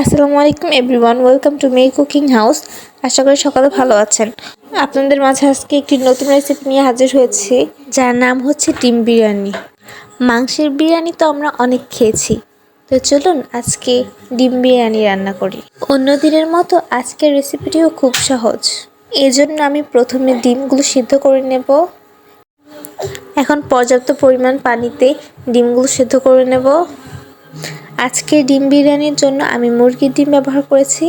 আসসালামু আলাইকুম everyone welcome to my cooking house আশা করি সকালে ভালো আছেন। আপনাদের মাঝে আজকে একটি নতুন রেসিপি নিয়ে হাজির হয়েছি, যার নাম হচ্ছে ডিম বিরিয়ানি। মাংসের বিরিয়ানি তো আমরা অনেক খেয়েছি। তো চলুন আজকে ডিম বিরিয়ানি রান্না করি। অন্য দিনের মতো আজকের রেসিপিটিও খুব সহজ। এজন্য আমি প্রথমে ডিমগুলো সিদ্ধ করে নেব। এখন পর্যাপ্ত পরিমাণ পানিতে ডিমগুলো সিদ্ধ করে নেব। আজকে ডিম বিরিয়ানির জন্য আমি মুরগির ডিম ব্যবহার করেছি।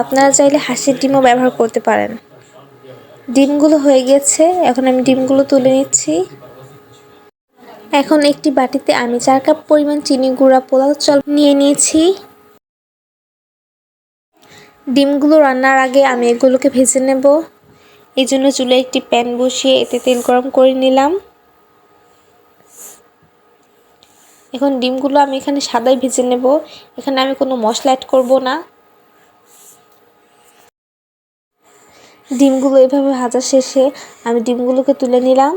আপনারা চাইলে হাঁসের ডিমও ব্যবহার করতে পারেন। ডিমগুলো হয়ে গেছে। এখন আমি ডিমগুলো তুলে নিচ্ছি। এখন একটি বাটিতে আমি চার কাপ পরিমাণ চিনি গুঁড়া পোলাও চল নিয়ে নিয়েছি। ডিমগুলো রান্নার আগে আমি এগুলোকে ভেজে নেব। এই জন্য চুলে একটি প্যান বসিয়ে এতে তেল গরম করে নিলাম। এখন ডিমগুলো আমি এখানে সাদাই ভেজে নেব। এখানে আমি কোনো মশলা অ্যাড করব না। ডিমগুলো এভাবে ভাজা শেষে আমি ডিমগুলোকে তুলে নিলাম।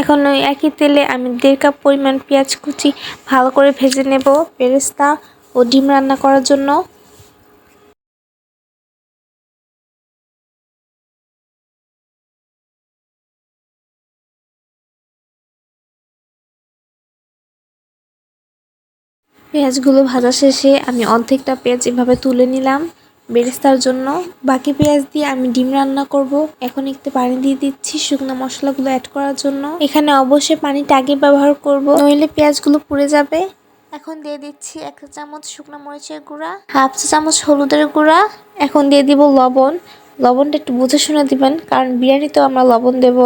এখন ওই একই তেলে আমি দেড় কাপ পরিমাণ পেঁয়াজ কুচি ভালো করে ভেজে নেব, পেরেস্তা ও ডিম রান্না করার জন্য। পেঁয়াজগুলো ভাজা শেষে আমি অর্ধেকটা পেঁয়াজ এভাবে তুলে নিলাম বেরেস্তার জন্য। বাকি পেঁয়াজ দিয়ে আমি ডিম রান্না করব। এখন একটু পানি দিয়ে দিচ্ছি শুকনো মশলাগুলো অ্যাড করার জন্য। এখানে অবশ্যই পানিটা আগে ব্যবহার করব, নইলে পেঁয়াজগুলো পুড়ে যাবে। এখন দিয়ে দিচ্ছি এক চামচ শুকনো মরিচের গুঁড়া, হাফ চা চামচ হলুদের গুঁড়া। এখন দিয়ে দিব লবণ। লবণটা একটু বুঝে শুনে দিবেন, কারণ বিরিয়ানিতেও আমরা লবণ দেব।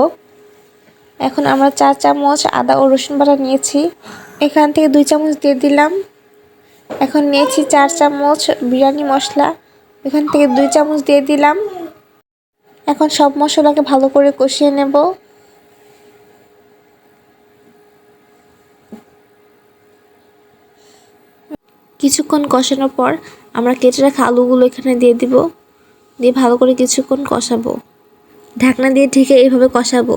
এখন আমরা চার চামচ আদা ও রসুন বাটা নিয়েছি। এখান থেকে দুই চামচ দিয়ে দিলাম। এখন নিয়েছি চার চামচ বিরিয়ানি মশলা। এখান থেকে দুই চামচ দিয়ে দিলাম। এখন সব মশলাকে ভালো করে কষিয়ে নেব। কিছুক্ষণ কষানোর পর আমরা কেটে রাখা আলুগুলো এখানে দিয়ে দিব। দিয়ে ভালো করে কিছুক্ষণ কষাবো। ঢাকনা দিয়ে ঢেকে এইভাবে কষাবো।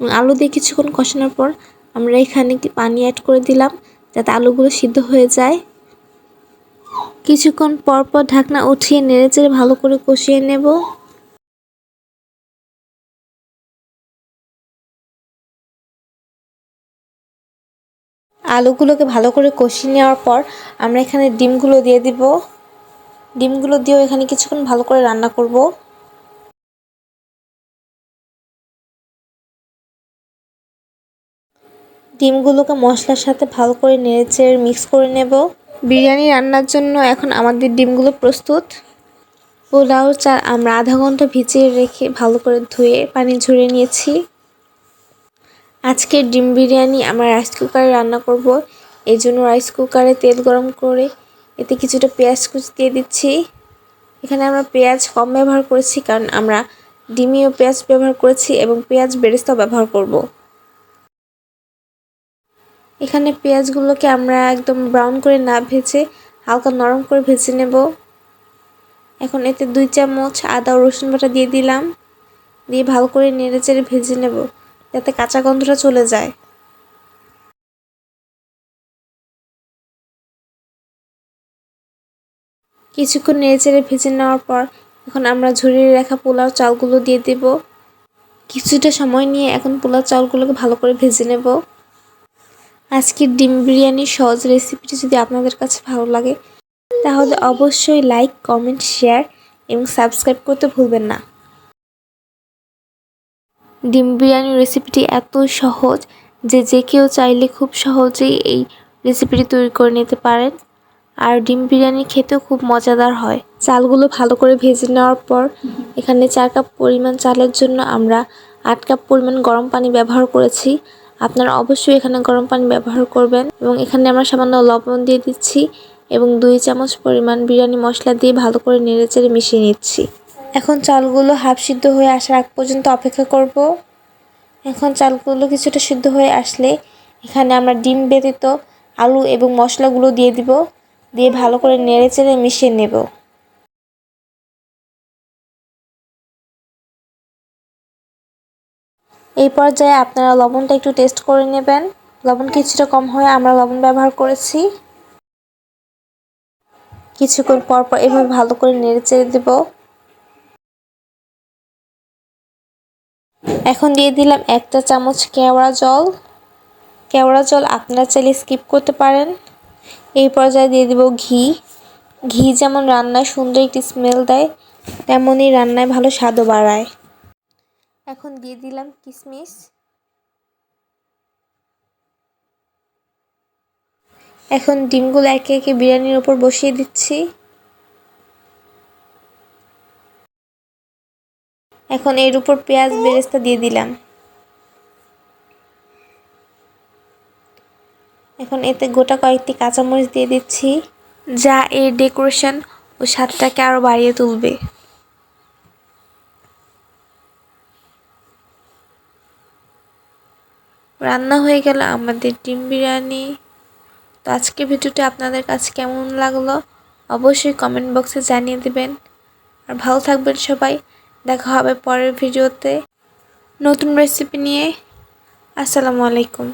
আলু দিয়ে কিছুক্ষণ কষানোর পর আমরা এখানে পানি অ্যাড করে দিলাম। যাতে আলুগুলো সিদ্ধ হয়ে যায়। কিছুক্ষণ পর পর ঢাকনা উঠিয়ে নেড়েচেড়ে ভালো করে কষিয়ে নেব। আলুগুলোকে ভালো করে কষিয়ে নেওয়ার পর আমরা এখানে ডিমগুলো দিয়ে দিব। ডিমগুলো দিয়েও এখানে কিছুক্ষণ ভালো করে রান্না করব। ডিমগুলোকে মশলার সাথে ভালো করে নেড়েচেড়ে মিক্স করে নেব। বিরিয়ানি রান্নার জন্য এখন আমাদের ডিমগুলো প্রস্তুত। পোলাও, চাল, আমরা আধা ঘণ্টা ভিজিয়ে রেখে ভালো করে ধুয়ে পানি ঝরিয়ে নিয়েছি। আজকের ডিম বিরিয়ানি আমরা রাইস কুকারে রান্না করব। এই জন্য রাইস কুকারে তেল গরম করে এতে কিছুটা পেঁয়াজ কুচি দিয়ে দিচ্ছি। এখানে আমরা পেঁয়াজ কম ব্যবহার করেছি কারণ আমরা ডিমিও পেঁয়াজ ব্যবহার করেছি এবং পেঁয়াজ বেরেস্তাও ব্যবহার করব। এখানে পেঁয়াজগুলোকে আমরা একদম ব্রাউন করে না ভেজে হালকা নরম করে ভেজে নেব। এখন এতে দুই চামচ আদা রসুন বাটা দিয়ে দিলাম। দিয়ে ভালো করে নেড়ে চেড়ে ভেজে নেব যাতে কাঁচা গন্ধটা চলে যায়। কিছুক্ষণ নেড়ে চেড়ে ভেজে নেওয়ার পর এখন আমরা ঝরিয়ে রাখা পোলাও চালগুলো দিয়ে দেব। কিছুটা সময় নিয়ে এখন পোলাও চালগুলোকে ভালো করে ভেজে নেব। আজকের ডিম বিরিয়ানির সহজ রেসিপিটি যদি আপনাদের কাছে ভালো লাগে, তাহলে অবশ্যই লাইক কমেন্ট শেয়ার এবং সাবস্ক্রাইব করতে ভুলবেন না। ডিম বিরিয়ানির রেসিপিটি এত সহজ যে যে কেউ চাইলে খুব সহজেই এই রেসিপিটি তৈরি করে নিতে পারেন। আর ডিম বিরিয়ানি খেতেও খুব মজাদার হয়। চালগুলো ভালো করে ভেজে নেওয়ার পর এখানে চার কাপ পরিমাণ চালের জন্য আমরা আট কাপ পরিমাণ গরম পানি ব্যবহার করেছি। আপনারা অবশ্যই এখানে গরম পানি ব্যবহার করবেন এবং এখানে আমরা সামান্য লবণ দিয়ে দিচ্ছি এবং দুই চামচ পরিমাণ বিরিয়ানি মশলা দিয়ে ভালো করে নেড়েচেড়ে মিশিয়ে নিচ্ছি। এখন চালগুলো হাফ সিদ্ধ হয়ে আসার আগ পর্যন্ত অপেক্ষা করব। এখন চালগুলো কিছুটা সিদ্ধ হয়ে আসলে এখানে আমরা ডিম ব্যতীত আলু এবং মশলাগুলো দিয়ে দিব, দিয়ে ভালো করে নেড়েচেড়ে মিশিয়ে নেব। এই পর্যায়ে আপনারা লবণটা একটু টেস্ট করে নেবেন। লবণ কিছুটা কম হয়ে আমরা লবণ ব্যবহার করেছি। কিছুক্ষণ পর পর এভাবে ভালো করে নেড়ে চেড়ে দেব। এখন দিয়ে দিলাম একটা চামচ কেওড়া জল। কেওড়া জল আপনারা চাইলে স্কিপ করতে পারেন। এই পর্যায়ে দিয়ে দিব ঘি। ঘি যেমন রান্নায় সুন্দর একটি স্মেল দেয়, তেমনই রান্নায় ভালো স্বাদও বাড়ায়। এখন দিয়ে দিলাম কিশমিশ এখন ডিমগুলো একে একে বিরিয়ানির উপর বসিয়ে দিচ্ছি। এখন এর উপর পেঁয়াজ বেরেস্তা দিয়ে দিলাম। এখন এতে গোটা কয়েকটি কাঁচামরিচ দিয়ে দিচ্ছি। যা এর ডেকোরেশন ও স্বাদটাকে আরও বাড়িয়ে তুলবে। রান্না হয়ে গেল আমাদের ডিম বিরিয়ানি। তো আজকে ভিডিওটি আপনাদের কাছে কেমন লাগল অবশ্যই কমেন্ট বক্সে জানিয়ে দেবেন। আর ভালো থাকবেন সবাই। দেখা হবে পরের ভিডিওতে। নতুন রেসিপি নিয়ে। আসসালামু আলাইকুম।